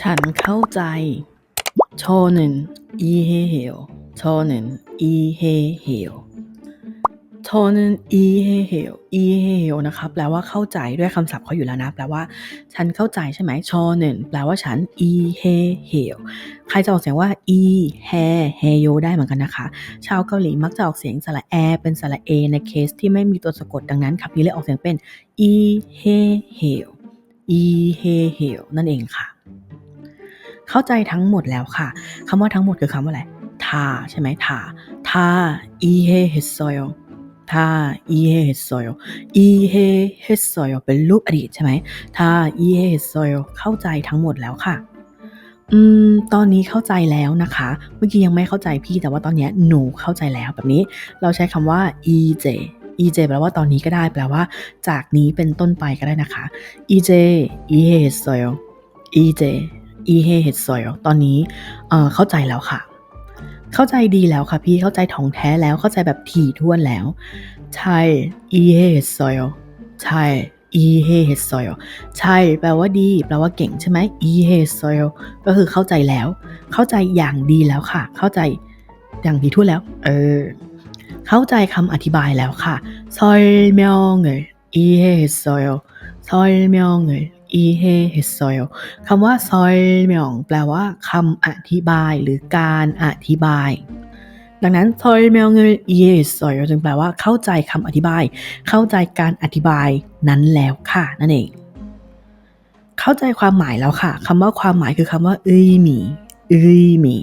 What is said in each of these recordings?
ฉันเข้าใจโชหนึ่งอีเฮเฮลโชหนึ่งอีเฮเฮลโชหนึ่งอีเฮเฮลอีเฮเฮลนะคะแปลว่าเข้าใจด้วยคำศัพท์เขาอยู่แล้วนะ แปลว่า ฉันเข้าใจใช่ไหมโชหนึ่งแปลว่าฉันอีเฮเฮลใครจะออกเสียงว่าอีเฮเฮโยได้เหมือนกันนะคะ ชาวเกาหลีมักจะออกเสียงสระแอเป็นสระเอในเคสที่ไม่มีตัวสะกดดังนั้นคำนี้เลยออกเสียงเป็นอีเฮเฮลอีเฮเฮลนั่นเองค่ะ เข้าใจทั้งหมดแล้วค่ะคำว่าทั้งหมดคือคำว่าอะไรทาใช่ไหมทาทาอีเฮเฮสโยทาอีเฮเฮสโยอีเฮเฮสโยเป็นรูปอดีตใช่ไหมทาอีเฮเฮสโยเข้าใจทั้งหมดแล้วค่ะอืมตอนนี้เข้าใจแล้วนะคะ เมื่อกี้ยังไม่เข้าใจพี่แต่ว่าตอนเนี้ยหนูเข้าใจแล้วแบบนี้ เราใช้คำว่า ej ej แปลว่าตอนนี้ก็ได้แปลว่า จากนี้เป็นต้นไปก็ได้นะคะ ej 이해 อีเฮเฮดซอยตอนนี้เข้าใจแล้วค่ะ เข้าใจดีแล้วค่ะพี่เข้าใจท้องแท้แล้วเข้าใจแบบถี่ท่วนแล้ว ใช่อีเฮเฮดซอยใช่อีเฮเฮดซอยใช่ แปลว่าดี แปลว่าเก่งใช่ไหมอีเฮดซอยก็คือเข้าใจแล้ว เข้าใจอย่างดีแล้วค่ะ เข้าใจอย่างถี่ทั่วแล้ว เออ เข้าใจคำอธิบายแล้วค่ะซอยเมียวเงยอีเฮเอยซอยเมียวเงย อีเฮเฮซอยคำว่าซอยเมียงแปลว่าคำอธิบายหรือการอธิบาย ดังนั้นซอยเมียงเงอีเฮซอยจึงแปลว่าเข้าใจคำอธิบาย เข้าใจการอธิบายนั้นแล้วค่ะ นั่นเอง เข้าใจความหมายแล้วค่ะคำว่าความหมายคือคำว่าเอ้มีเอ้มี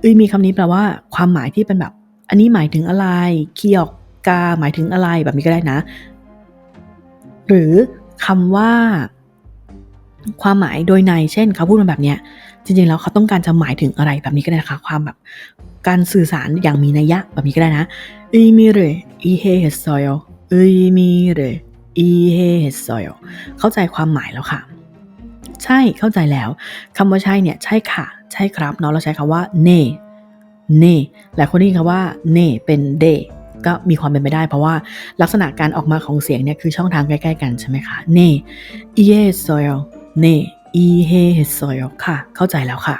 เอ้มีคำนี้แปลว่า ความหมายที่เป็นแบบ อันนี้หมายถึงอะไรเคียกกาหมายถึงอะไรแบบนี้ก็ได้นะ หรือคำว่า ความหมายโดยในเช่นเขาพูดมาแบบเนี้ยจริงๆแล้วเขาต้องการจะหมายถึงอะไรแบบนี้ก็ได้นะคะความแบบการสื่อสารอย่างมีนัยยะแบบนี้ก็ได้นะอีมิเรอีเฮเฮซอยอีมิเรอีเฮเฮซอยเข้าใจความหมายแล้วค่ะ ใช่เข้าใจแล้วคำว่าใช่เนี่ยใช่ค่ะ ใช่ครับเนาะเราใช้คำว่าเน่เน่หลายคนได้ยินคำว่าเน่เป็นเดก็มีความเป็นไปได้เพราะว่าลักษณะการออกมาของเสียงเนี่ยคือช่องทางใกล้ ๆ กันใช่ไหมคะเน่อีเฮซอย เนอีเฮซอยค่ะ เข้าใจแล้วค่ะ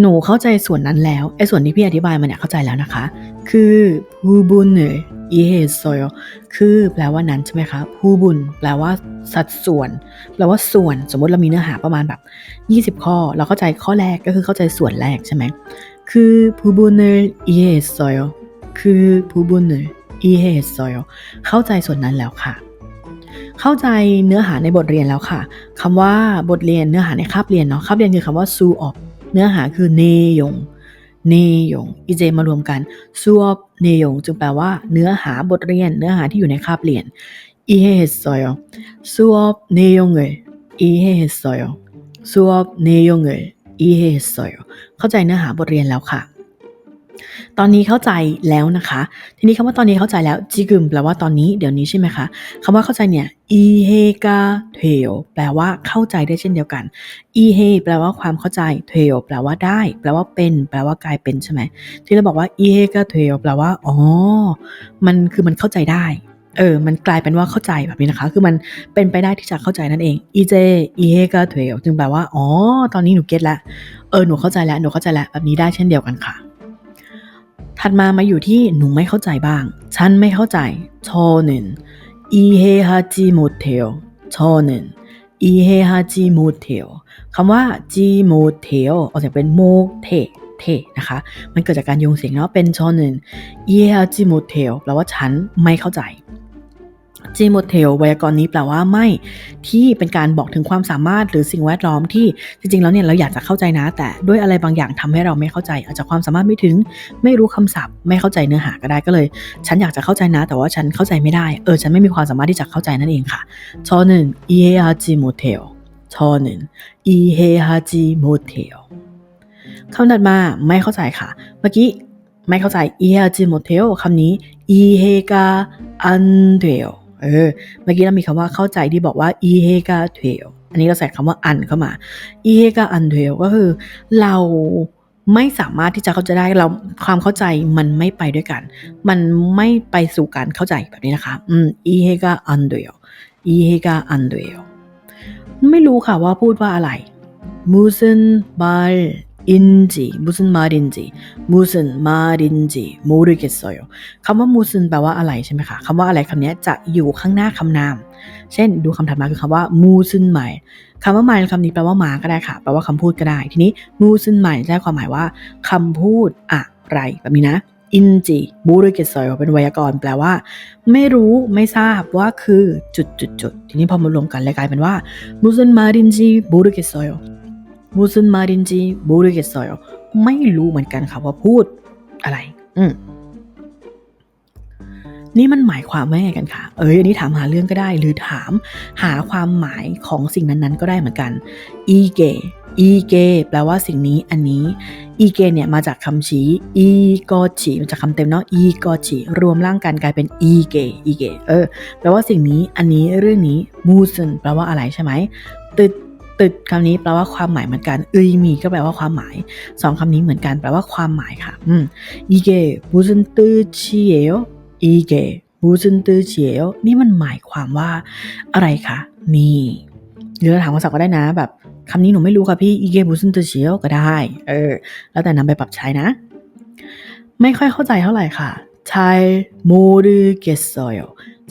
หนูเข้าใจส่วนนั้นแล้วไอ้ส่วนที่พี่อธิบายมาเนี่ยเข้าใจแล้วนะคะ คือผู้บุญเนยอีเฮซอยคือแปลว่านั้นใช่ไหมคะผู้บุญแปลว่าสัดส่วน แปลว่าส่วนสมมติเรามีเนื้อหาประมาณแบบ 20 ข้อ เราเข้าใจข้อแรกก็คือเข้าใจส่วนแรกใช่ไหมคือผู้บุญเนยอีเฮซอยคือผู้บุญเนยอีเฮซอยเข้าใจส่วนนั้นแล้วค่ะ เข้าใจเนื้อหาในบทเรียนแล้วค่ะคำว่าบทเรียนเนื้อหาในคาบเรียนเนาะคาบเรียนคือคำว่าซูออบเนื้อหาคือเนยงเนยงอีเจมารวมกันซูออบเนยงจึงแปลว่าเนื้อหาบทเรียน เนื้อหาที่อยู่ในคาบเรียนอีเฮซอยซูออบเนยงเออีเฮซอยซูออบเนยงเออีเฮซอยเข้าใจเนื้อหาบทเรียนแล้วค่ะ ตอนนี้เข้าใจแล้วนะคะ ทีนี้คำว่าตอนนี้เข้าใจแล้วจิกึมแปลว่าตอนนี้เดี๋ยวนี้ใช่ไหมคะคำว่าเข้าใจเนี่ยอีเฮกาเทลแปลว่าเข้าใจได้เช่นเดียวกันอีเฮแปลว่าความเข้าใจเทลแปลว่าได้ แปลว่าเป็น แปลว่ากลายเป็นใช่ไหมที่เราบอกว่าอีเฮกาเทลแปลว่าอ๋อมันคือมันเข้าใจได้เออ มันกลายเป็นว่าเข้าใจแบบนี้นะคะ คือมันเป็นไปได้ที่จะเข้าใจนั่นเอง อีเจ อีเฮกาเทลจึงแปลว่า อ๋อ ตอนนี้หนูเก็ตแล้วเออ หนูเข้าใจแล้ว หนูเข้าใจแล้ว แบบนี้ได้เช่นเดียวกันค่ะ ถัดมามาอยู่ที่หนูไม่เข้าใจบ้าง ฉันไม่เข้าใจชอหนึ่งอีเฮฮาจิโมเทลชอหนึ่งอีเฮฮาจิโมเทลคำว่าจิโมเทลออกเสียงเป็นโมเทเทนะคะ มันเกิดจากการโยงเสียงเนาะเป็นชอหนึ่งอีเฮฮาจิโมเทลแปลว่าฉันไม่เข้าใจ จีโมเทลไวยากรณ์นี้แปลว่าไม่ที่เป็นการบอกถึงความสามารถหรือสิ่งแวดล้อมที่จริงๆ แล้วเนี่ยเราอยากจะเข้าใจนะ แต่ด้วยอะไรบางอย่างทำให้เราไม่เข้าใจ อาจจะความสามารถไม่ถึง ไม่รู้คำศัพท์ ไม่เข้าใจเนื้อหาก็ได้ก็เลย ฉันอยากจะเข้าใจนะ แต่ว่าฉันเข้าใจไม่ได้เออฉันไม่มีความสามารถที่จะเข้าใจนั่นเองค่ะชอหนึ่งอีเฮฮาจิโมเทลชอหนึ่งอีเฮฮาจิโมเทลคำถัดมาไม่เข้าใจค่ะ เมื่อกี้ไม่เข้าใจอีเฮฮาจิโมเทลคำนี้อีเฮกาอันเทล เออ เมื่อกี้เรามีคำว่าเข้าใจที่บอกว่าอีเฮกาเทลอันนี้เราใส่คำว่าอันเข้ามาอีเฮกาอันเทลก็คือเราไม่สามารถที่จะเข้าใจได้เราความเข้าใจมันไม่ไปด้วยกัน มันไม่ไปสู่การเข้าใจแบบนี้นะคะอืมอีเฮกาอันเดลอีเฮกาอันเดลไม่รู้ค่ะว่าพูดว่าอะไรมูเซนบาล 인지 무슨 말인지 무슨 말인지 모르겠어요 คำว่า 무슨 แปลว่าอะไรใช่ไหมคะคำว่าอะไรคำนี้จะอยู่ข้างหน้าคำนาม เช่น ดูคำถัดมาคือคำว่า 무슨 말 คำว่า 말 คำนี้แปลว่ามาก็ได้ค่ะ แปลว่าคำพูดก็ได้ ทีนี้ 무슨 말 ได้ความหมายว่าคำพูดอะไรแบบนี้นะ 인지 모르겠어요 เป็นไวยากรณ์แปลว่า ไม่รู้ไม่ทราบว่าคือจุดจุดจุดทีนี้พอมารวมกันเลยกลายเป็นว่า 무슨 말인지 모르겠어요 무슨 말인지 모르겠어요 ไม่รู้เหมือนกันค่ะว่าพูดอะไร อืม นี่มันหมายความว่าไงกันคะเอ้ยอันนี้ถามหาเรื่องก็ได้ หรือถามหาความหมายของสิ่งนั้นๆ ก็ได้เหมือนกัน อีเก อีเก แปลว่าสิ่งนี้ อันนี้ อีเกเนี่ยมาจากคำชี้ อีกอชีมาจากคำเต็มเนาะ อีกอชีรวมร่างกันกลายเป็นอีเก อีเก เออ แปลว่าสิ่งนี้ อันนี้ เรื่องนี้ มูซึนแปลว่าอะไรใช่ไหมตึด ตึดคำนี้แปลว่าความหมายเหมือนกันอึยมีก็แปลว่าความหมายสองคำนี้เหมือนกันแปลว่าความหมายค่ะอืมอีเกมูซึนตึชีเอโออีเกมูซึนตึชีเอโอนี่มันหมายความว่าอะไรคะนี่หรือถามภาษาก็ได้นะ แบบคำนี้หนูไม่รู้ค่ะพี่อีเกบุซึนตึชีเอโอก็ได้ เออ แล้วแต่นำไปปรับใช้นะ ไม่ค่อยเข้าใจเท่าไหร่ค่ะใช่โมรุเกสโซย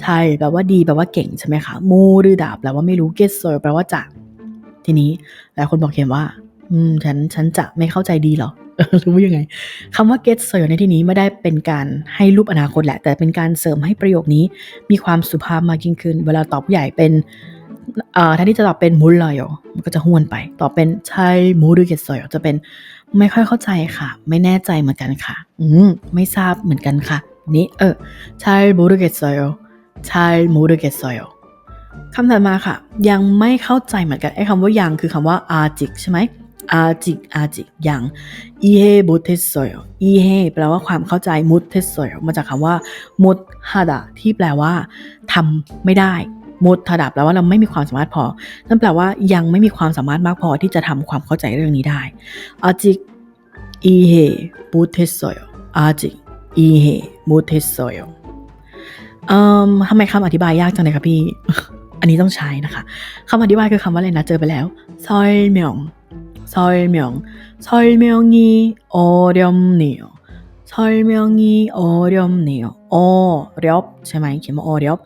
ใช่แปลว่าดีแปลว่าเก่งใช่ไหมคะโมรุดาแปลว่าไม่รู้เกสโซยแปลว่าจะ ทีนี้หลายคนบอกเขียนว่า อืม ฉันฉันจะไม่เข้าใจดีเหรอรู้ยังไงคำว่า get s o y ในที่นี้ไม่ได้เป็นการให้รูปอนาคตแหละ แต่เป็นการเสริมให้ประโยคนี้ มีความสุภาพมากยิ่งขึ้น เวลาตอบผู้ใหญ่เป็นอ่าแทนที่จะตอบเป็นมุลลอยมันก็จะห้วนไป ตอบเป็นใช่มูดูเกตซอยจะเป็นไม่ค่อยเข้าใจค่ะ ไม่แน่ใจเหมือนกันค่ะ อืมไม่ทราบเหมือนกันค่ะ นี่เออใช่มูดูเกตซอยใช่มูดูเกตซอย คำถัดมาค่ะ ยังไม่เข้าใจเหมือนกันไอ้คำว่ายังคือคำว่าอาจิกใช่ไหมอาจิกอาจิกยังอีเฮบุเทสโซยอีเฮแปลว่าความเข้าใจมุตเทสโซยมาจากคำว่า มุตฮาดะที่แปลว่าทำไม่ได้มุตฮาดแปลว่าเราไม่มีความสามารถพอ นั่นแปลว่ายังไม่มีความสามารถมากพอที่จะทำความเข้าใจเรื่องนี้ได้อาจิกอีเฮบุเทสโซยอาจิกอีเฮบุเทสโซยอืมทำไมคำอธิบายยากจังเลยคะพี่ อันนี้ต้องใช้นะคะคำอธิบายคือคำว่าอะไรนะ เจอไปแล้วซอยเมียงซอยเมียงซอยเมียงีโอเดียมเนียวซอยเมียงีโอเดียมเนียวโอเรียบใช่ไหมเขียนว่าโอเรียบ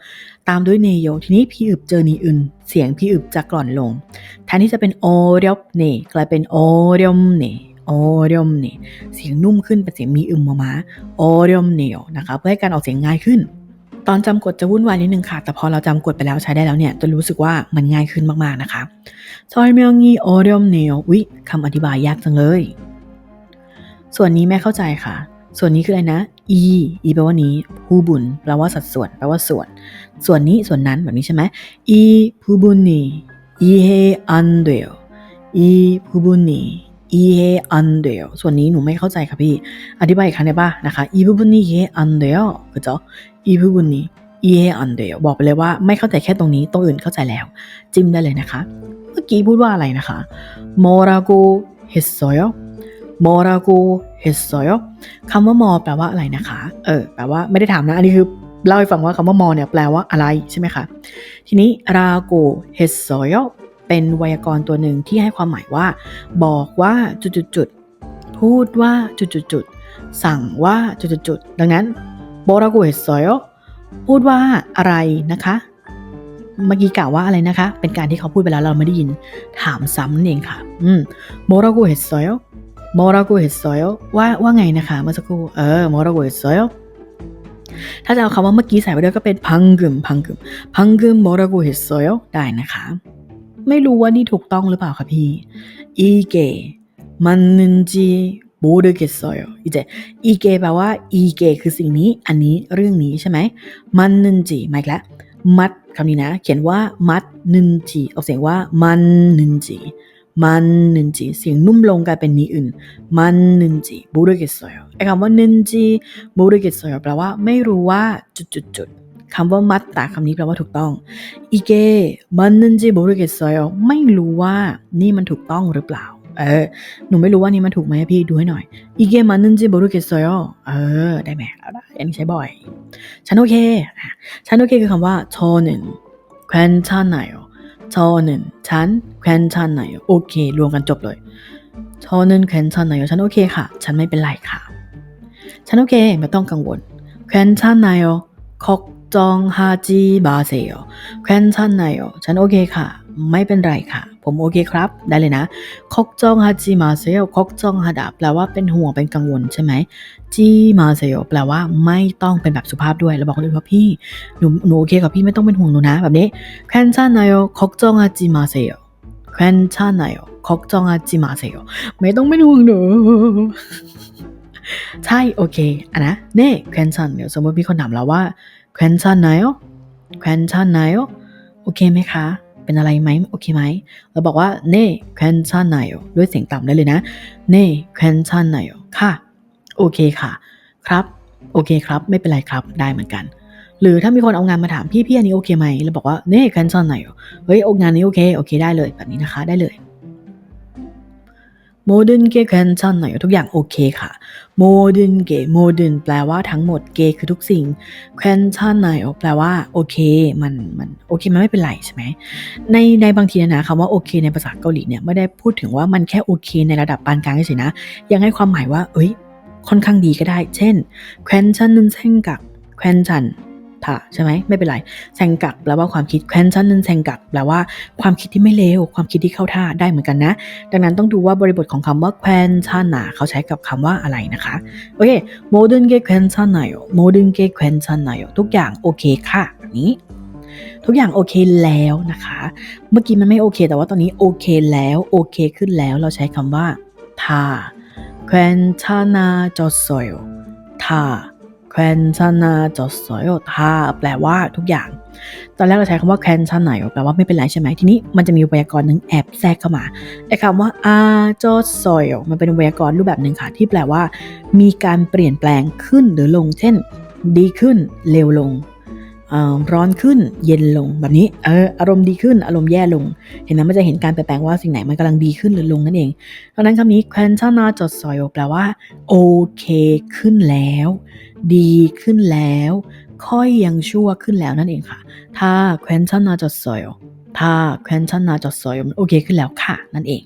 ตามด้วยเนโยทีนี้พี่อึบเจอนีอึนเสียงพี่อึบจะกล่อนลงแทนที่จะเป็นโอเรียบเนี่ยกลายเป็นโอเรียมเนโอเรียมเนี่ยเสียงนุ่มขึ้นเป็นเสียงมีอึมมามาโอเรียมเนียวนะคะเพื่อให้การออกเสียงง่ายขึ้น ตอนจำกดจะวุ่นวายนิดนึงค่ะ แต่พอเราจำกดไปแล้วใช้ได้แล้วเนี่ย จะรู้สึกว่ามันง่ายขึ้นมากๆนะคะซอยเมียงีออเรียมเนววิคำอธิบายยากจังเลย ส่วนนี้แม่เข้าใจค่ะ ส่วนนี้คืออะไรนะ e e แปลว่านี้ผู้บุญแปลว่าสัดส่วนแปลว่าส่วน ส่วนนี้ส่วนนั้นแบบนี้ใช่ไหม e ผู้บุญนี่ e 해อันเดียว e ผู้บุญนี่ e 해อันเดียวส่วนนี้หนูไม่เข้าใจค่ะพี่ อธิบายอีกครั้งได้ป่ะนะคะ e ผู้บุญนี่เฮอันเดียวก็จะ 이 부분이 이해 안 돼요 บอกไปเลยว่าไม่เข้าใจแค่ตรงนี้ตรงอื่นเข้าใจแล้ว จิ้มได้เลยนะคะ เมื่อกี้พูดว่าอะไรนะคะ 뭐라고 했어요 뭐라고 했어요 คำว่ามอแปลว่าอะไรนะคะ เออ แปลว่าไม่ได้ถามนะ อันนี้คือเล่าให้ฟังว่าคำว่ามอเนี่ยแปลว่าอะไรใช่ไหมคะ ทีนี้ ราโก 했어요 เป็นไวยากรณ์ตัวหนึ่งที่ให้ความหมายว่า บอกว่าจุดๆพูดว่าจุดๆสั่งว่าจุดๆดังนั้นโบรากุเอสอยพูดว่าอะไรนะคะ เมื่อกี้กล่าวว่าอะไรนะคะ เป็นการที่เขาพูดไปแล้วเราไม่ได้ยินถามซ้ำนั่เองค่ะ อืมโบรากุเฮสอยโมรากุเฮสอยว่าว่าไงนะคะเมื่อสักครู่เออโมรากุเฮสอยถ้าจะเอาคำว่าเมื่อกี้ใส่ไปด้วยก็เป็นพังกึมพังกึมพังกึมโมรากุเฮสโซยได้นะคะ ไม่รู้ว่านี่ถูกต้องหรือเปล่าคะพี่อีเกมันนึนจีบูเดเกซอยอีเจอีเกแปลว่าอีเกคือสิ่งนี้ อันนี้เรื่องนี้ใช่ไหมมันนึนจีไม่ละมัดคำนี้นะ เขียนว่ามัดนึนจีออกเสียงว่ามันนึนจีมันนึนจีเสียงนุ่มลงกลายเป็นนี้อื่น มันนึนจีบูเดเกซอยไอ้คำว่านึนจีบูเดเกซอยแปลว่าไม่รู้ว่าจุดจุดจุด คำว่ามัตตาคำนี้แปลว่าถูกต้องอีเกมันนันจิบริเกตซอยไม่รู้ว่านี่มันถูกต้องหรือเปล่า เออ หนูไม่รู้ว่านี่มันถูกไหมพี่ดูให้หน่อยอีเกมันนันจิบริเกตซอยเออ ได้ไหมเอาได้อันนี้ใช้บ่อย ฉันโอเค ฉันโอเคคือคำว่าชอนึงแควนชาไหนชอนึงฉันแควนชาไหนโอเค รวมกันจบเลยชอนึงแควนชาไหนฉันโอเคค่ะ ฉันไม่เป็นไรค่ะ ฉันโอเค ไม่ต้องกังวลแควนชาไหนขอก จองฮาจิบาเซลแคนชันไนโอฉันโอเคค่ะ ไม่เป็นไรค่ะ ผมโอเคครับ ได้เลยนะคอกจองฮาจิมาเซลคอกจองฮาดาแปลว่าเป็นห่วงเป็นกังวลใช่ไหมจีมาเซลแปลว่าไม่ต้องเป็นแบบสุภาพด้วยเราบอกเลยว่าพี่หนูหนูโอเคกับพี่ไม่ต้องเป็นห่วงหนูนะ แบบนี้แคนชันไนโอคอกจองฮาจิมาเซลแคนชันไนโอคอกจองฮาจิมาเซลไม่ต้องเป็นห่วงหนูใช่ โอเคอะนะเน่แคนชันเดี๋ยวสมมติมีคนถามเราว่า 괜찮아요 괜찮아요 โอเคไหมคะ เป็นอะไรไหมโอเคไหมเราบอกว่าเน่ 괜찮아요 ด้วยเสียงต่ำได้เลยนะเน่ 괜찮아요 ค่ะ โอเคค่ะ ครับ โอเคครับ ไม่เป็นไรครับ ได้เหมือนกัน หรือถ้ามีคนเอางานมาถามพี่พี่อันนี้โอเคไหมเราบอกว่าเน่แคนซอนไหนเฮ้ยโองานนี้โอเค โอเคได้เลย แบบนี้นะคะ ได้เลยโมเดิร์นเกแคนซอนไหนทุกอย่างโอเคค่ะ โมเดิร์นเกโมเดิร์นแปลว่าทั้งหมดเกคือทุกสิ่งแคนชันไหนแปลว่าโอเคมันมันโอเคมันไม่เป็นไรใช่ไหมในในบางทีนะคำว่าโอเค ในภาษาเกาหลีเนี่ยไม่ได้พูดถึงว่ามันแค่โอเค ในระดับปานกลางเฉยนะ ยังให้ความหมายว่า เอ้ย ค่อนข้างดีก็ได้ เช่นแควนชันนึนเส้นกับแควนชัน ถะใช่ไหมไม่เป็นไรแซงกักแปลว่าความคิดแคนชันนั้นแซงกักแปลว่าความคิดที่ไม่เลวความคิดที่เข้าท่าได้เหมือนกันนะ ดังนั้นต้องดูว่าบริบทของคำว่าแคนชันน่ะเขาใช้กับคำว่าอะไรนะคะโอเคโมเดิร์นเกแคนชันไหนโมเดิร์นเกแคนชันไหนทุกอย่างโอเคค่ะแบบนี้ทุกอย่างโอเคแล้วนะคะ เมื่อกี้มันไม่โอเค แต่ว่าตอนนี้โอเคแล้วโอเคขึ้นแล้วเราใช้คำว่าทาแคนชานาจอสโซยทา แควนชนาจดสอยทาแปลว่าทุกอย่าง ตอนแรกเราใช้คำว่าแควนชนาแปลว่าไม่เป็นไรใช่ไหมทีนี้มันจะมีไวยากรณ์หนึ่งแอบแทรกเข้ามาไอ้คำว่าอาจดสอยมันเป็นไวยากรณ์รูปแบบหนึ่งค่ะ ที่แปลว่า มีการเปลี่ยนแปลงขึ้นหรือลง เช่น ดีขึ้นเร็วลง ร้อนขึ้นเย็นลงแบบนี้เอออารมณ์ดีขึ้นอารมณ์แย่ลง เห็นไหมมันจะเห็นการเปลี่ยนแปลงว่าสิ่งไหนมันกำลังดีขึ้นหรือลงนั่นเองเพราะนั้นคำนี้ quantana จดสอยแปลว่าโอเคขึ้นแล้ว ดีขึ้นแล้ว ค่อยยังชั่วขึ้นแล้วนั่นเองค่ะ ถ้า quantana จดสอยถ้า quantana จดสอยมันโอเคขึ้นแล้วค่ะ นั่นเอง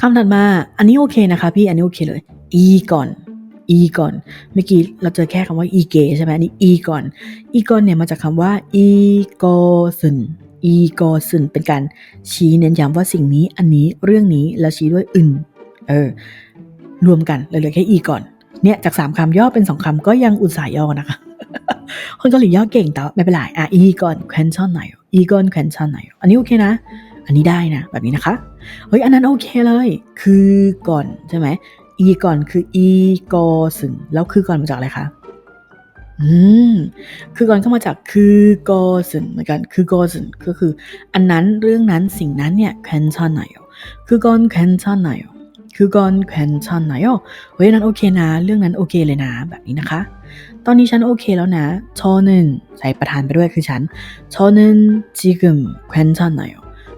คำถัดมา อันนี้โอเคนะคะพี่ อันนี้โอเคเลย อีก่อน อีก่อน เมื่อกี้เราเจอแค่คำว่าอีเกใช่ไหมอันนี้อีก่อนอีก่อนเนี่ยมาจากคำว่าอีโกซึนอีโกซึนเป็นการชี้เน้นย้ำว่าสิ่งนี้ อันนี้ เรื่องนี้ แล้วชี้ด้วยอึนเออ รวมกันเลยเหลือแค่อีก่อน เนี่ยจากสามคำย่อเป็นสองคำก็ยังอุตส่าห์ย่อนะคะ คนเกาหลีย่อเก่งแต่ไม่เป็นไร อะอีก่อนแควนชอนไหนอีก่อนแควนชอนไหน อันนี้โอเคนะ อันนี้ได้นะ แบบนี้นะคะ เฮ้ย อันนั้นโอเคเลย คือก่อนใช่ไหม อีก่อนคืออีกอสึนแล้วคือก่อนมาจากอะไรคะอืมคือก่อนก็มาจากคือกอสึนเหมือนกันคือกอสึนก็คือ อันนั้นเรื่องนั้นสิ่งนั้นเนี่ยแคนชันไหนคือก่อนแคนชันไหนคือก่อนแคนชันไหนเฮ้ยนั้นโอเคนะ เรื่องนั้นโอเคเลยนะแบบนี้นะคะ ตอนนี้ฉันโอเคแล้วนะชอนึนใส่ประธานไปด้วยคือฉันชอนึนจิกึมแคนชันไหน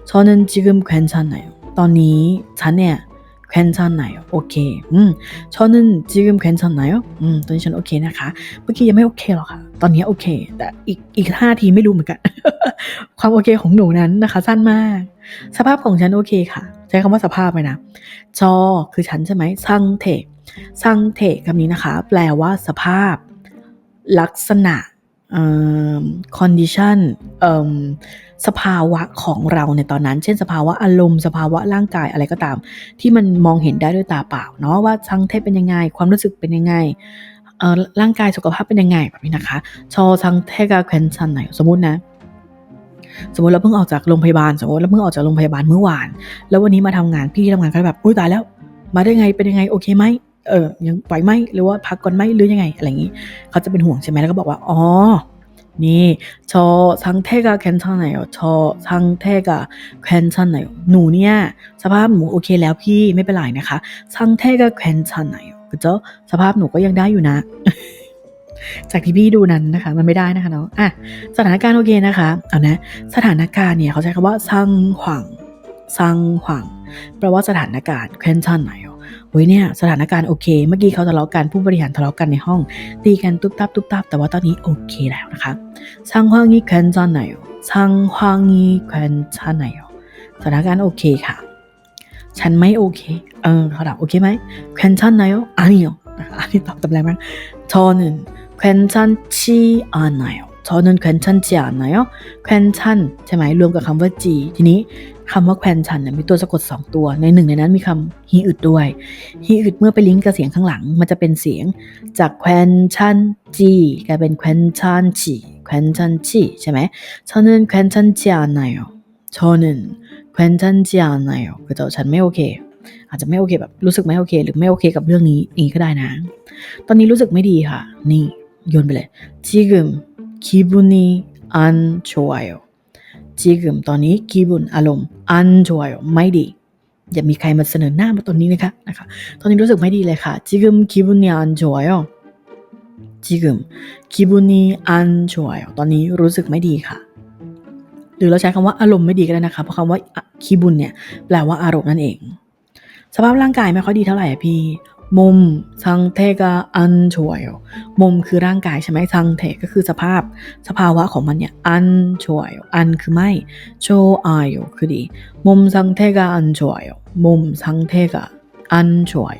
ชอนึนจิกึมแคนชันไหนตอนนี้ฉันเนี่ย 괜찮아요. โอเค อืม 저는 지금 괜찮나요? อืม ตอนนี้ฉันโอเคนะคะ เมื่อกี้ยังไม่โอเคหรอกค่ะ ตอนนี้โอเค แต่อีกอีกห้าทีไม่รู้เหมือน กัน ความโอเคของหนูนั้นนะคะ สั้นมาก สภาพของฉันโอเคค่ะ ใช้คำว่าสภาพไหมนะ จอคือฉันใช่ไหมซังเทซังเทคำนี้นะคะ แปลว่าสภาพ ลักษณะ เอ่อ condition เอ่อสภาวะของเราในตอนนั้น เช่น สภาวะอารมณ์ สภาวะร่างกายอะไรก็ตาม ที่มันมองเห็นได้ด้วยตาเปล่าเนาะว่าซังเทพเป็นยังไง ความรู้สึกเป็นยังไงเอ่อร่างกายสุขภาพเป็นยังไงแบบนี้นะคะชอซังเทกาเควนชันไหนสมมตินะสมมติเราเพิ่งออกจากโรงพยาบาลสมมติเราเพิ่งออกจากโรงพยาบาลเมื่อวาน แล้ววันนี้มาทำงานพี่ที่ทำงานก็แบบอุ้ยตายแล้ว มาได้ไงเป็นยังไงโอเคไหม เออยังไหวไหมหรือว่าพักก่อนไหมหรือยังไงอะไรอย่างนี้ เขาจะเป็นห่วงใช่ไหมแล้วก็บอกว่าอ๋อนี่ชอซังเทกาแคนชันไหนชอซังเทกาแคนชันไหนหนูเนี่ยสภาพหนูโอเคแล้วพี่ไม่เป็นไรนะคะซังเทกาแคนชันไหนก็เจ้าสภาพหนูก็ยังได้อยู่นะ จากที่พี่ดูนั้นนะคะ มันไม่ได้นะคะเนาะอะสถานการณ์โอเคนะคะเอานะสถานการณ์เนี่ยเขาใช้คำว่าซังหวังซังหวังแปลว่าสถานการณ์แคนชันไหน เฮ้ยเนี่ยสถานการณ์โอเค เมื่อกี้เขาทะเลาะกันผู้บริหารทะเลาะกันในห้อง ตีกันตุ๊บตับตุ๊บตับแต่ว่าตอนนี้โอเคแล้วนะคะ상황이괜찮나요상황이괜찮나요สถานการณ์โอเคค่ะ ฉันไม่โอเค เออเขาถามโอเคไหม괜찮나요 아니요นะคะอันนี้ตอบตำแรงมาก저는 괜찮지 않아요 저는 괜찮지 않아요 괜찮ใช่ไหมรวมกับคำว่า G ทีนี้ คำว่าแควนชันมีตัวสะกดสองตัว ในหนึ่งในนั้นมีคำฮีอึดด้วยฮีอึดเมื่อไปลิงก์กับเสียงข้างหลัง มันจะเป็นเสียงจากแควนชันจีกลายเป็นแควนชันฉีแควนชันฉีใช่ไหมชอนนึนแควนชันจีอาไนอชอนนึนแควนชันจีอาไนอคือตัวฉันไม่โอเค อาจจะไม่โอเคแบบรู้สึกไม่โอเค หรือไม่โอเคกับเรื่องนี้นี้ก็ได้นะ ตอนนี้รู้สึกไม่ดีค่ะ นี่โยนไปเลยจีกึมคิบุนีอันชัวโย กมตอนนี้กีบุนอารมณ์อันจวยไม่ดี อย่ามีใครมาเสนอหน้ามาตอนนี้นะคะนะคะตอนนี้รู้สึกไม่ดีเลยค่ะจิกมกีบุนอันจวยจิกมกีบุนีอันจวยตอนนี้รู้สึกไม่ดีค่ะ หรือเราใช้คำว่าอารมณ์ไม่ดีก็ได้นะคะเพราะคำว่าคีบุนเนี่ยแปลว่าอารมณ์นั่นเอง สภาพร่างกายไม่ค่อยดีเท่าไหร่อะพี่ มุมซังเทกาอันช่วยมุมคือร่างกายใช่ไหมซังเทก็คือสภาพสภาวะของมันเนี่ยอันช่วยอันคือไม่โชอายคือดี มุมซังเทกาอันช่วยมุมซังเทกาอันช่วย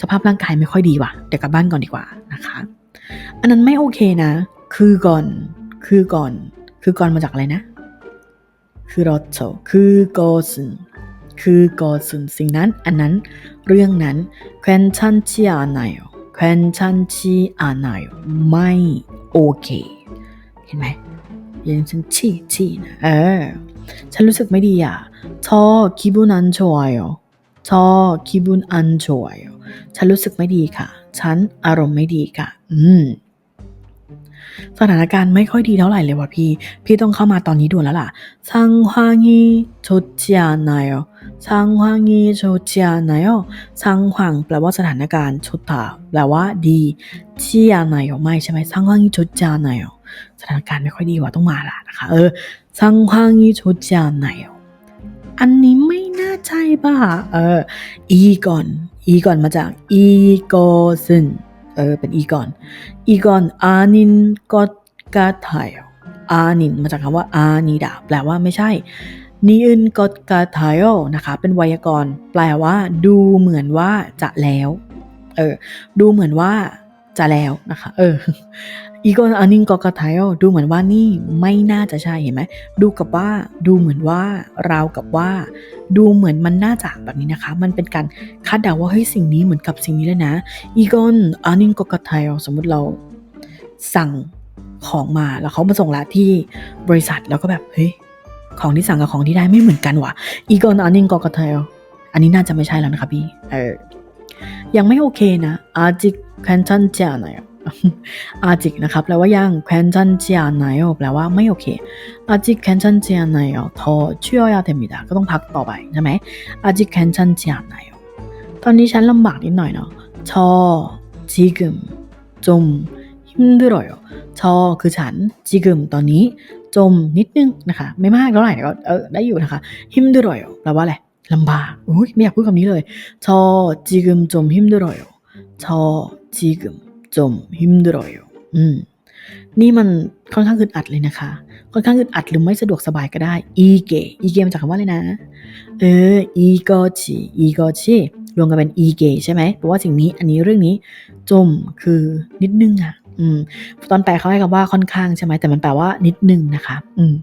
สภาพร่างกายไม่ค่อยดีว่ะเดี๋ยวกลับบ้านก่อนดีกว่านะคะ อันนั้นไม่โอเคนะ คือก่อน คือก่อน คือก่อนมาจากอะไรนะ คือรถโคือก่อน คือก่อสุนสิ่งนั้น อันนั้น เรื่องนั้นแควนชันชีอาไนแควนชันชีอาไนไม่โอเค เห็นไหมยังฉันชีชีนะเออ ฉันรู้สึกไม่ดีอะชอคิบุนอันชอยอชอคิบุนอันชอยฉันรู้สึกไม่ดีค่ะ ฉันอารมณ์ไม่ดีค่ะ อืมสถานการณ์ไม่ค่อยดีเท่าไหร่เลยว่ะพี่ พี่ต้องเข้ามาตอนนี้ด่วนแล้วล่ะซังฮวางีชดเจียนาย 상황이좋지않아요 상황แปลว่าสถานการณ์ชุดถาแปลว่าดีจีอานาโยไม่ใช่ไหม상황이좋지않아요สถานการณ์ไม่ค่อยดีว่ะต้องมาละนะคะ เออ상황이좋지않아요อันนี้ไม่น่าใช่ป่ะ เออ อีก่อน อีก่อนมาจากอีกอซึนเออ เป็นอีก่อน อีก่อนอานินกอดกาไทยอานินมาจากคำว่าอานิดาแปลว่าไม่ใช่ นีอึนกอดกาไทโอนะคะ เป็นไวยากรณ์แปลว่า ดูเหมือนว่าจะแล้ว เออ ดูเหมือนว่าจะแล้วนะคะ เอออีกอนอันนิงกอกาไทโอดูเหมือนว่านี่ไม่น่าจะใช่เห็นไหมดูกับว่า ดูเหมือนว่าราวกับว่า ดูเหมือนมันน่าจะแบบนี้นะคะ มันเป็นการคาดเดาว่าเฮ้ยสิ่งนี้เหมือนกับสิ่งนี้เลยนะอีกอนอันนิงกอกาไทโอสมมติเราสั่งของมาแล้วเขามาส่งละที่บริษัทแล้วก็แบบเฮ้ย ของที่สั่งกับของที่ได้ไม่เหมือนกันว่ะ อีกอนอันนิงกอกาเทลอันนี้น่าจะไม่ใช่แล้วนะคะพี่ เออ ยังไม่โอเคนะอาจิกแคนชันเจียนายอาจิกนะครับแปลว่ายังแคนชันเจียนายแปลว่าไม่โอเคอาจิกแคนชันเจียนายทอช่วยยาเทมิดาก็ต้องพักต่อไปใช่ไหมอาจิกแคนชันเจียนายตอนนี้ฉันลำบากนิดหน่อยเนาะชอจิกมจม힘들어요ชอคือฉันจิกมตอนนี้ จมนิดนึงนะคะ ไม่มากเท่าไหร่ก็เออได้อยู่นะคะหิมดรอยแปลว่าอะไรลำบากอุ้ยไม่อยากพูดคำนี้เลยชอจิกมจมหิมดรอยชอจิกมจมหิมดรอยอืมนี่มันค่อนข้างอึดอัดเลยนะคะ ค่อนข้างอึดอัดหรือไม่สะดวกสบายก็ได้อีเกอีเกมาจากคำว่าอะไรนะ เอออีกอชีอีกอชีรวมกันเป็นอีเกใช่ไหมแปลว่าสิ่งนี้อันนี้เรื่องนี้จมคือนิดนึงอะ อืม ตอนแปลเขาให้คำว่าค่อนข้างใช่ไหมแต่มันแปลว่านิดนึงนะคะ อืม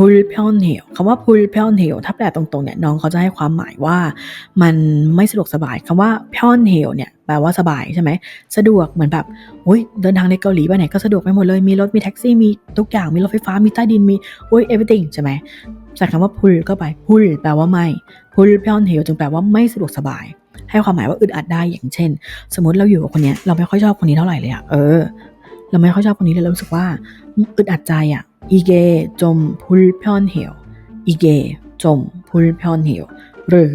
พูลเพลเหี่ยวคำว่าพูลเพลเหี่ยวถ้าแปลตรงๆเนี่ยน้องเขาจะให้ความหมายว่า มันไม่สะดวกสบายคำว่าเพลเหี่ยวเนี่ยแปลว่าสบายใช่ไหมสะดวกเหมือนแบบโอ้ยเดินทางในเกาหลีไปไหนก็สะดวกไปหมดเลยมีรถมีแท็กซี่มีทุกอย่างมีรถไฟฟ้ามีใต้ดินมีโอ้ย everything ใช่ไหมใส่คำว่าพูลก็ไปพูลแปลว่าไม่พูลเพลเหี่ยวจึงแปลว่าไม่สะดวกสบาย ให้ความหมายว่าอึดอัดได้อย่างเช่น สมมติเราอยู่กับคนนี้เราไม่ค่อยชอบคนนี้เท่าไหร่เลยอะเออ เราไม่ค่อยชอบคนนี้เลยเรารู้สึกว่าอึดอัดใจอะอีเกจมพุลพอนเหี่ยวอีเกจมพุลพอนเหี่ยวหรือ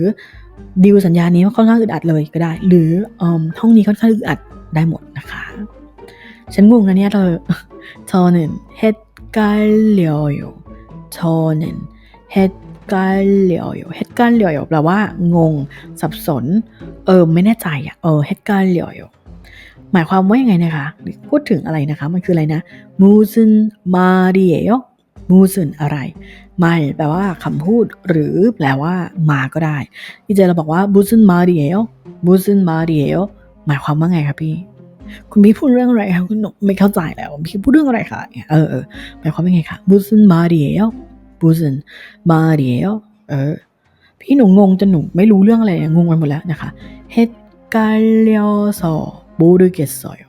ดีลสัญญานี้ค่อนข้างอึดอัดเลยก็ได้ หรือห้องนี้ค่อนข้างอึดอัดได้หมดนะคะ ฉันงงนะเนี่ยเธอชอหนึ่งเฮ็ดกาเลียวชอหนึ่งเฮ็ด การเหลียวอยู่เหตุการเหลียวอยู่แปลว่า งง สับสน เออไม่แน่ใจอะเออเฮ็ดการเหลียวอยู่หมายความว่ายังไงนะคะ พูดถึงอะไรนะคะ มันคืออะไรนะมูซึนมาเดียมูซึนอะไรไม่แปลว่าคำพูดหรือแปลว่า มาก็ได้อีเจเราบอกว่ามูซึนมาเดียบูซึนมาเดียหมายความว่าไงคะพี่คุณพี่พูดเรื่องอะไรคะคุณหนุ่มไม่เข้าใจแล้วพี่พูดเรื่องอะไรคะเออหมายความว่าไงคะมูซึนมาเดีย 무슨 말이에요 เออ พี่หนูงงจนหนูไม่รู้เรื่องอะไรเนี่ยงงไปหมดแล้วนะคะ 헷갈려서 모르겠어요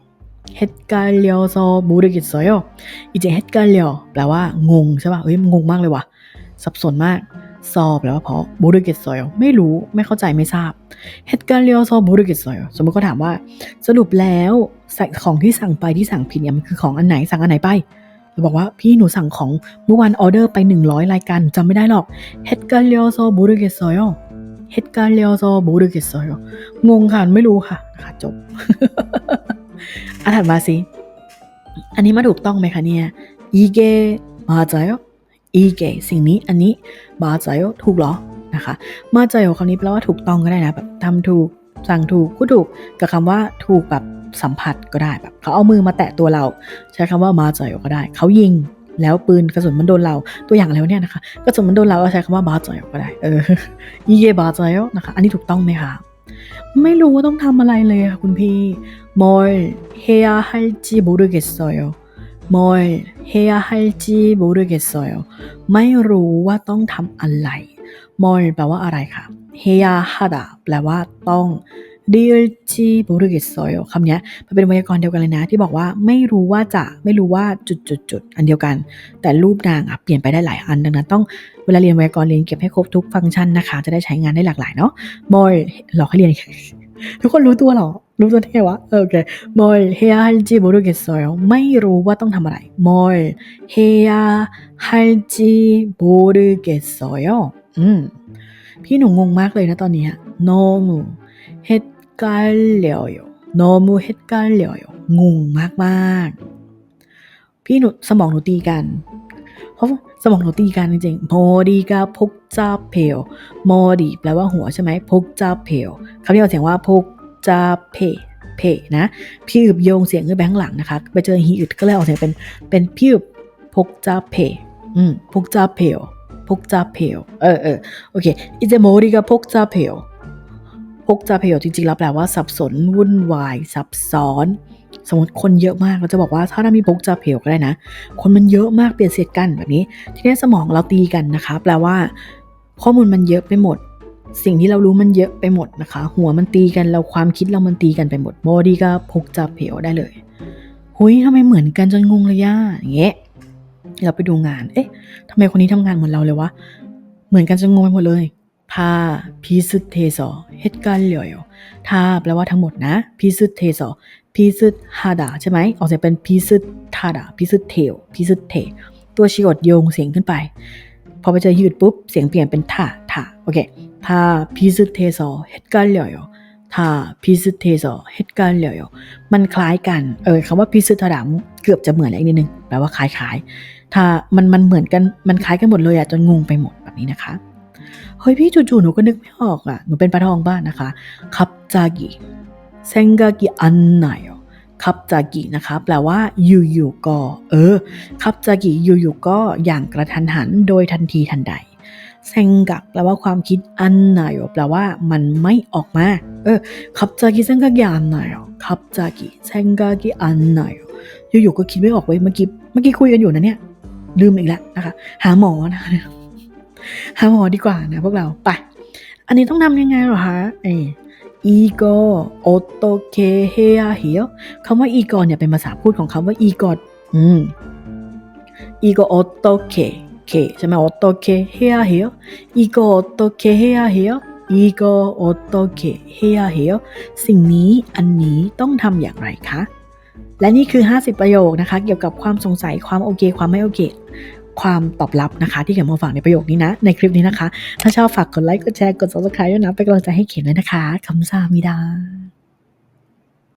헷갈려서 모르겠어요 이제 헷갈려 แปลว่างงใช่ป่ะเอ้ยงงมากเลยว่ะ สับสนมาก ซอแปลว่าเพราะ mo르겠어요 ไม่รู้ ไม่เข้าใจ ไม่ทราบ 헷갈려서 모르겠어요 สมมติเขาถามว่า สรุปแล้วสั่งของที่สั่งไปที่สั่งผิดเนี่ยมันคือของอันไหนสั่งอันไหนไป เราบอกว่าพี่หนูสั่งของเมื่อวานออเดอร์ไป 100 รายการจำไม่ได้หรอกเฮดการเลียวโซบูรเกโซโยเฮดการเลียวโซบูรเกโซโยงงค่ะ ไม่รู้ค่ะค่ะจบอันถัดมาสิอันนี้มาถูกต้องไหมคะเนี่ยอีเกมาใจายอีเกสิ่งนี้อันนี้มาใจายถูกหรอนะคะมาใจายคำนี้แปลว่าถูกต้องก็ได้นะแบบทำถูกสั่งถูกพูดถูกกับคำว่าถูกแบบ สัมผัสก็ได้แบบเขาเอามือมาแตะตัวเรา ใช้คำว่ามาจ่อยก็ได้ เขายิงแล้วปืนกระสุนมันโดนเราตัวอย่างแล้วเนี่ยนะคะกระสุนมันโดนเราก็ใช้คำว่าบาจ่อยก็ได้เออยี่เย่บาจ่อยนะคะ อันนี้ถูกต้องไหมคะไม่รู้ว่าต้องทำอะไรเลยค่ะคุณพี่มอยเฮียให้จีบูรุเกสโซยมอยเฮียให้จีบูรุเกสโซยไม่รู้ว่าต้องทำอะไรมอยแปลว่าอะไรคะเฮียฮาดาแปลว่าต้อง ดีลจีบริกิตโซโยคำนี้มันเป็นไวยากรณ์เดียวกันเลยนะ ที่บอกว่าไม่รู้ว่าจะไม่รู้ว่าจุดจุดจุดอันเดียวกัน แต่รูปนางเปลี่ยนไปได้หลายอันดังนั้นต้องเวลาเรียนไวยากรณ์เรียนเก็บให้ครบทุกฟังก์ชันนะคะ จะได้ใช้งานได้หลากหลายเนาะมอยหลอกให้เรียนทุกคนรู้ตัวหรอ รู้ตัวได้วะ โอเคมอยเฮียฮัลจีบรูเกิโซยไม่รู้ว่าต้องทำอะไรมอยเฮียฮัลจีบรูเกิโซยอืมพี่หนูงงมากเลยนะตอนนี้โนงูเฮต 헷갈려요 너무 헷갈려요 งงมากๆ พี่หนูสมองหนูตีกัน เพราะสมองหนูตีกันจริงๆ 머리가 복잡해요 머리 แปลว่าหัวใช่ไหม 복잡해요 คำนี้ออกเสียงว่า 복잡해 เพนะ พี่อึบโยงเสียงขึ้นไปข้างหลังนะคะ ไปเจอฮีอึดก็เลยออกเสียงเป็น เป็นพี่อึบ 복잡해 อืม 복잡해요 복잡해요 เออเออโอเค 이제 머리가 복잡해요 복잡 พกจาเพโยจริงๆแล้วแปลว่าสับสนวุ่นวาย ซับซ้อน สมมติคนเยอะมากเราจะบอกว่าถ้าเรามีพกจาเพียก็ได้นะ คนมันเยอะมากเปลี่ยนเสียดกันแบบนี้ ทีนี้สมองเราตีกันนะคะ แปลว่า ข้อมูลมันเยอะไปหมด สิ่งที่เรารู้มันเยอะไปหมดนะคะ หัวมันตีกันเราความคิดเรามันตีกันไปหมดโมดีก็พกจาเพียวได้เลยหุยทำไมเหมือนกันจนงงเลยย่าอย่เงี้ยเราไปดูงาน เอ๊ะทำไมคนนี้ทำงานเหมือนเราเลยวะ เหมือนกันจนงงไปหมดเลย พาพิสุเทสอเฮ็ดกันเหลียวทาแปลว่าทั้งหมดนะพิสุเทสอพิสุฮาดาใช่ไหมออกเสียงเป็นพิสุทาดาพิสุเทวพิสุเทตัวชีกดโยงเสียงขึ้นไปพอไปเจอยืดปุ๊บ เสียงเปลี่ยนเป็นท่าท่าโอเคท่าพิสุเทสอเฮ็ดกันเหลียวท่าพิสุเทสอเฮ็ดกันเหลียวมันคล้ายกันเออคำว่าพิสุทดามเกือบจะเหมือนอะไรนิดนึงแปลว่าคล้ายคล้ายถ้ามันมันเหมือนกันมันคล้ายกันหมดเลยอะจนงงไปหมดแบบนี้นะคะ เฮ้ยพี่จู่ๆหนูก็นึกไม่ออกอะหนูเป็นปลาทองบ้านนะคะคับจากิเซงกากิอันไหนคับจากินะคะแปลว่าอยู่ๆก็เออคับจากิอยู่ๆก็อย่างกระทันหันโดยทันทีทันใดเซงกักแปลว่าความคิดอันไนแปลว่ามันไม่ออกมา เออคับจากิเซงกากิอันไนคับจากิเซงกากิอันไนอยู่ๆก็คิดไม่ออกเว้ยเมื่อกี้เมื่อกี้คุยกันอยู่นะเนี่ยลืมอีกแล้วนะคะ หาหมอนะคะ หาหมอดีกว่านะพวกเราไปอันนี้ต้องทำยังไงหรอคะเออีโกโอโตเคเฮียเฮียคำว่าอีโกเนี่ยเป็นภาษาพูดของคำว่าอีโกอืมอีโกโอโตเคเคใช่ไหมโอโตเคเฮียเฮียอีโกโอโตเคเฮียเฮียอีโกโอโตเคเฮียเฮียสิ่งนี้อันนี้ต้องทำอย่างไรคะและนี่คือ 50 ประโยคนะคะ เกี่ยวกับความสงสัยความโอเค ความไม่โอเค ความตอบรับนะคะ ที่เขียนมาฝากในประโยคนี้นะ ในคลิปนี้นะคะ ถ้าชอบฝากกดไลค์กดแชร์กด subscribe ด้วยนะเป็นกำลังใจให้เขียนเลยนะคะคำสามิดา